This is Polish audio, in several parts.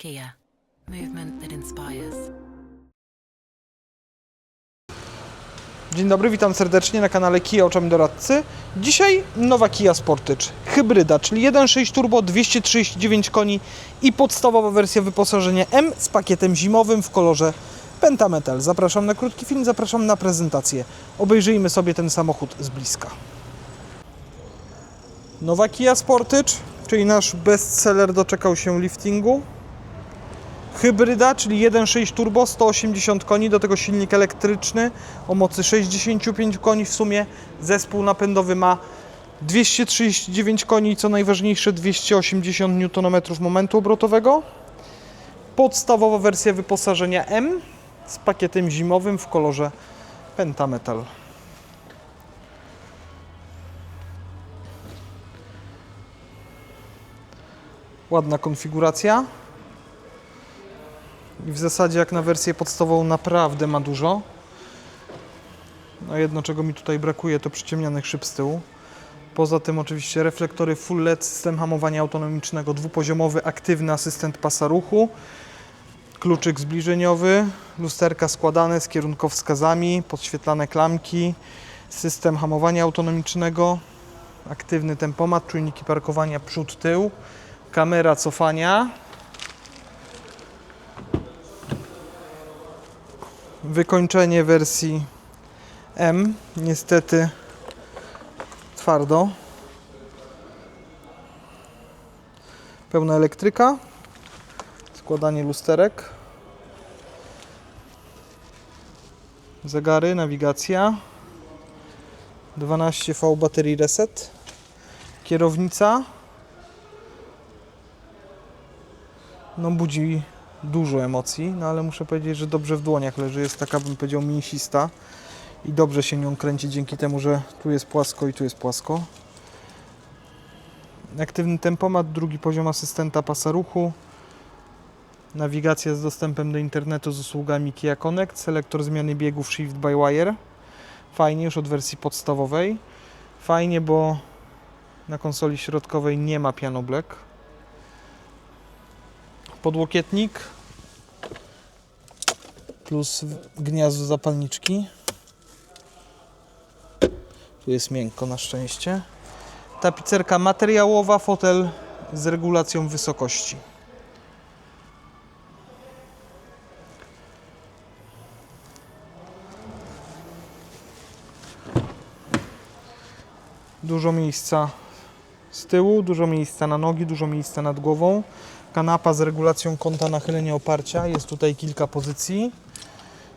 Kia, movement that inspires. Dzień dobry, witam serdecznie na kanale Kia Oczami Doradcy. Dzisiaj nowa Kia Sportage, hybryda, czyli 1.6 turbo, 239 koni i podstawowa wersja wyposażenia M z pakietem zimowym w kolorze Pentametal. Zapraszam na krótki film, zapraszam na prezentację. Obejrzyjmy sobie ten samochód z bliska. Nowa Kia Sportage, czyli nasz bestseller doczekał się liftingu. Hybryda, czyli 1.6 turbo, 180 koni, do tego silnik elektryczny o mocy 65 koni w sumie. Zespół napędowy ma 239 koni i co najważniejsze 280 Nm momentu obrotowego. Podstawowa wersja wyposażenia M z pakietem zimowym w kolorze Pentametal. Ładna konfiguracja. I w zasadzie jak na wersję podstawową naprawdę ma dużo. No jedno czego mi tutaj brakuje to przyciemnianych szyb z tyłu. Poza tym oczywiście reflektory full LED, system hamowania autonomicznego, dwupoziomowy, aktywny asystent pasa ruchu, kluczyk zbliżeniowy, lusterka składane z kierunkowskazami, podświetlane klamki, system hamowania autonomicznego, aktywny tempomat, czujniki parkowania przód, tył, kamera cofania, wykończenie wersji M. Niestety twardo. Pełna elektryka. Składanie lusterek. Zegary, nawigacja. 12V baterii reset. Kierownica. No budzi dużo emocji, no ale muszę powiedzieć, że dobrze w dłoniach leży. Jest taka, bym powiedział, mięsista i dobrze się nią kręci dzięki temu, że tu jest płasko i tu jest płasko. Aktywny tempomat, drugi poziom asystenta pasa ruchu. Nawigacja z dostępem do internetu z usługami Kia Connect, selektor zmiany biegów Shift by Wire. Fajnie, już od wersji podstawowej. Fajnie, bo na konsoli środkowej nie ma piano black podłokietnik plus gniazdo zapalniczki. Tu jest miękko na szczęście. Tapicerka materiałowa, fotel z regulacją wysokości. Dużo miejsca z tyłu, dużo miejsca na nogi, dużo miejsca nad głową. Kanapa z regulacją kąta nachylenia oparcia. Jest tutaj kilka pozycji.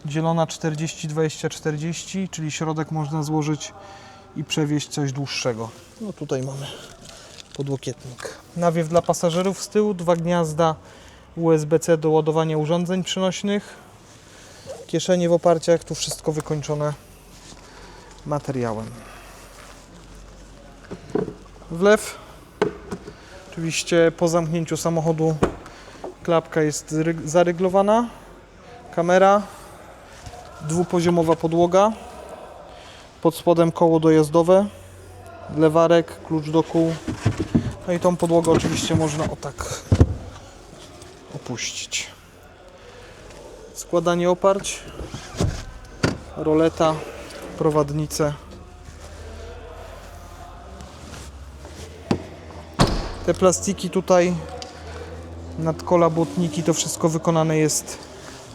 Dzielona 40, 20, 40, czyli środek można złożyć i przewieźć coś dłuższego. No tutaj mamy podłokietnik. Nawiew dla pasażerów z tyłu, dwa gniazda USB-C do ładowania urządzeń przenośnych. Kieszenie w oparciach, tu wszystko wykończone materiałem. Wlew Oczywiście po zamknięciu samochodu klapka jest ry- zaryglowana. Kamera, dwupoziomowa podłoga, pod spodem koło dojazdowe, lewarek, klucz do kół. No i tą podłogę oczywiście można o tak opuścić. Składanie oparć, roleta, prowadnice. Te plastiki tutaj, nadkola, błotniki, to wszystko wykonane jest,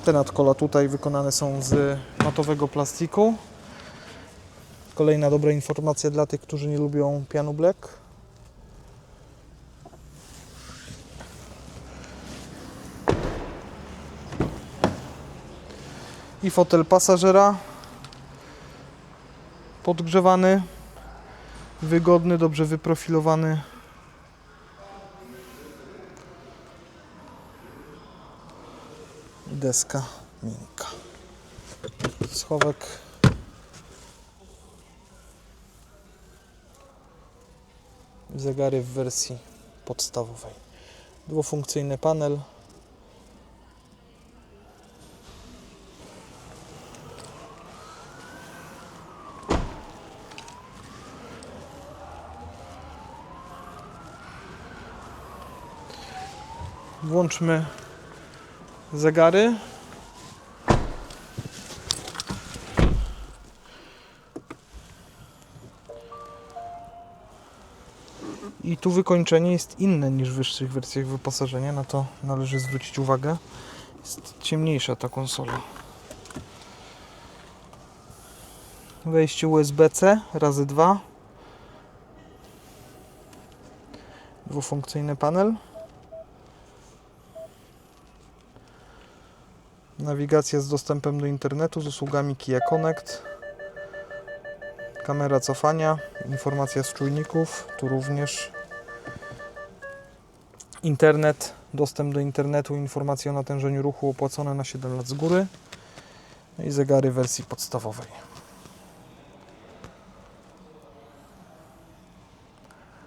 te nadkola tutaj wykonane są z matowego plastiku. Kolejna dobra informacja dla tych, którzy nie lubią pianu black. I fotel pasażera podgrzewany, wygodny, dobrze wyprofilowany. Deska miękka. Schowek. Zegary w wersji podstawowej. Dwufunkcyjny panel. Włączmy Zegary. I tu wykończenie jest inne niż w wyższych wersjach wyposażenia, na to należy zwrócić uwagę. Jest ciemniejsza ta konsola. Wejście USB-C razy 2. Dwufunkcyjny panel. Nawigacja z dostępem do internetu z usługami Kia Connect. Kamera cofania, informacja z czujników, tu również internet, dostęp do internetu, informacje o natężeniu ruchu opłacone na 7 lat z góry no i zegary wersji podstawowej.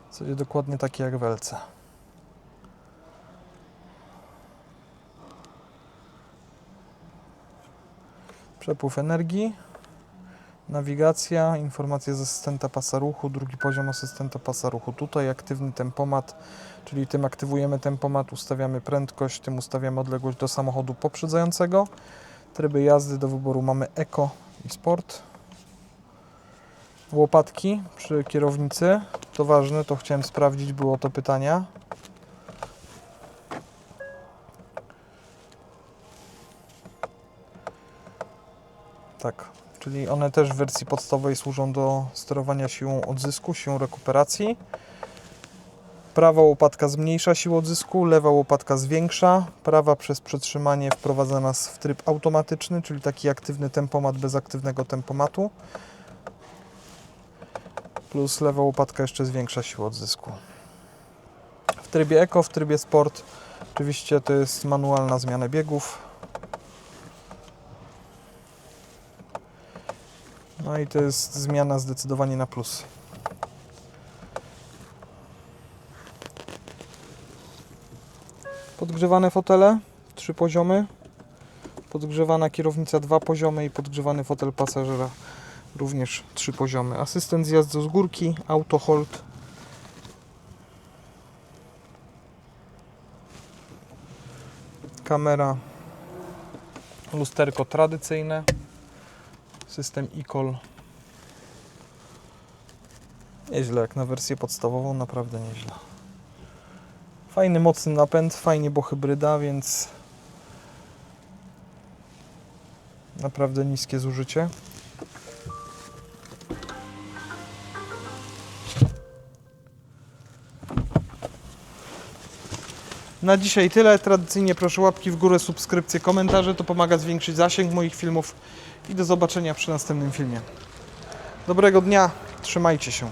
W zasadzie dokładnie takie jak w. Przepływ energii, nawigacja, informacje z asystenta pasa ruchu, drugi poziom asystenta pasa ruchu. Tutaj aktywny tempomat, czyli tym aktywujemy tempomat, ustawiamy prędkość, tym ustawiamy odległość do samochodu poprzedzającego. Tryby jazdy do wyboru mamy Eco i Sport. Łopatki przy kierownicy, to ważne, to chciałem sprawdzić, było to pytania. Czyli one też w wersji podstawowej służą do sterowania siłą odzysku, siłą rekuperacji. Prawa łopatka zmniejsza siłę odzysku, lewa łopatka zwiększa. Prawa przez przytrzymanie wprowadza nas w tryb automatyczny, czyli taki aktywny tempomat bez aktywnego tempomatu. Plus lewa łopatka jeszcze zwiększa siłę odzysku. W trybie Eco, w trybie Sport oczywiście to jest manualna zmiana biegów. No i to jest zmiana zdecydowanie na plus. Podgrzewane fotele, trzy poziomy. Podgrzewana kierownica, dwa poziomy i podgrzewany fotel pasażera, również trzy poziomy. Asystent zjazdu z górki, auto hold. Kamera, lusterko tradycyjne system e-call. Nieźle, jak na wersję podstawową, naprawdę nieźle. Fajny, mocny napęd, fajnie, bo hybryda, więc naprawdę niskie zużycie. Na dzisiaj tyle. Tradycyjnie proszę łapki w górę, subskrypcje, komentarze. To pomaga zwiększyć zasięg moich filmów. I do zobaczenia przy następnym filmie. Dobrego dnia, trzymajcie się.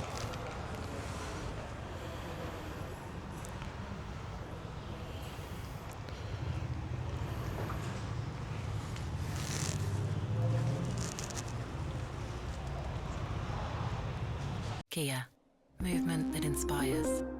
Kia. Movement that inspires.